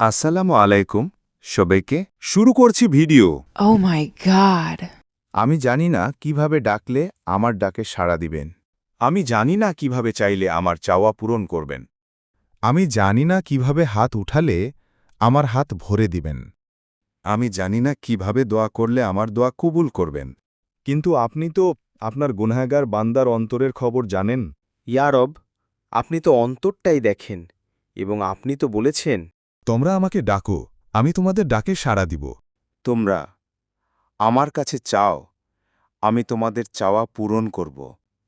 আসসালামু আলাইকুম সবাইকে শুরু করছি ভিডিও। Oh মাই god. আমি জানি না কীভাবে ডাকলে আমার ডাকে সাড়া দিবেন। আমি জানি না কীভাবে চাইলে আমার চাওয়া পূরণ করবেন। আমি জানি না কীভাবে হাত উঠালে আমার হাত ভরে দিবেন। আমি জানি না কীভাবে দোয়া করলে আমার দোয়া কবুল করবেন। কিন্তু আপনি তো আপনার গুনাহগার বান্দার অন্তরের খবর জানেন? ইয়ারব আপনি তো অন্তরটাই দেখেন এবং আপনি তো বলেছেন তোমরা আমাকে ডাকো আমি তোমাদের ডাকে সাড়া দিব। তোমরা আমার কাছে চাও আমি তোমাদের চাওয়া পূরণ করব।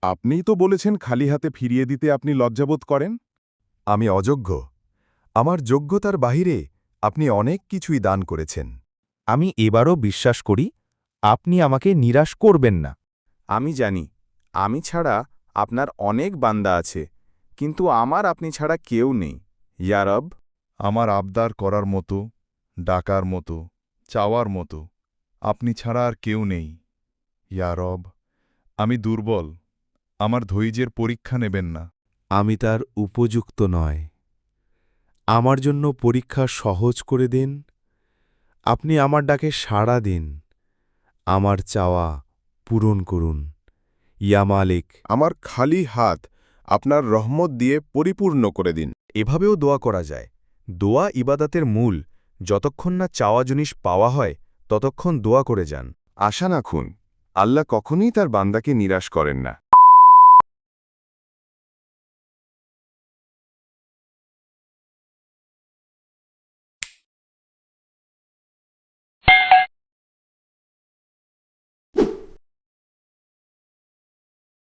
আপনিই তো বলেছেন খালি হাতে ফিরিয়ে দিতে আপনি লজ্জাবোধ করেন। আমি অযোগ্য। আমার যোগ্যতার বাহিরে আপনি অনেক কিছুই দান করেছেন। আমি এবারও বিশ্বাস করি আপনি আমাকে নিরাশ করবেন না। আমি জানি আমি ছাড়া আপনার অনেক বান্দা আছে কিন্তু আমার আপনি ছাড়া কেউ নেই। ইয়ারব আমার আবদার করার মতো ডাকার মতো চাওয়ার মতো আপনি ছাড়া আর কেউ নেই। ইয়ারব আমি দুর্বল আমার ধৈর্যের পরীক্ষা নেবেন না। আমি তার উপযুক্ত নয়। আমার জন্য পরীক্ষা সহজ করে দিন। আপনি আমার ডাকে সাড়া দিন। আমার চাওয়া পূরণ করুন। ইয়া মালিক। আমার খালি হাত আপনার রহমত দিয়ে পরিপূর্ণ করে দিন। এভাবেও দোয়া করা যায়। দোয়া ইবাদাতের মূল, যতক্ষণ না চাওয়া জিনিস পাওয়া হয়, ততক্ষণ দোয়া করে যান। আশা রাখুন, আল্লাহ কখনই তার বান্দাকে নিরাশ করেন না।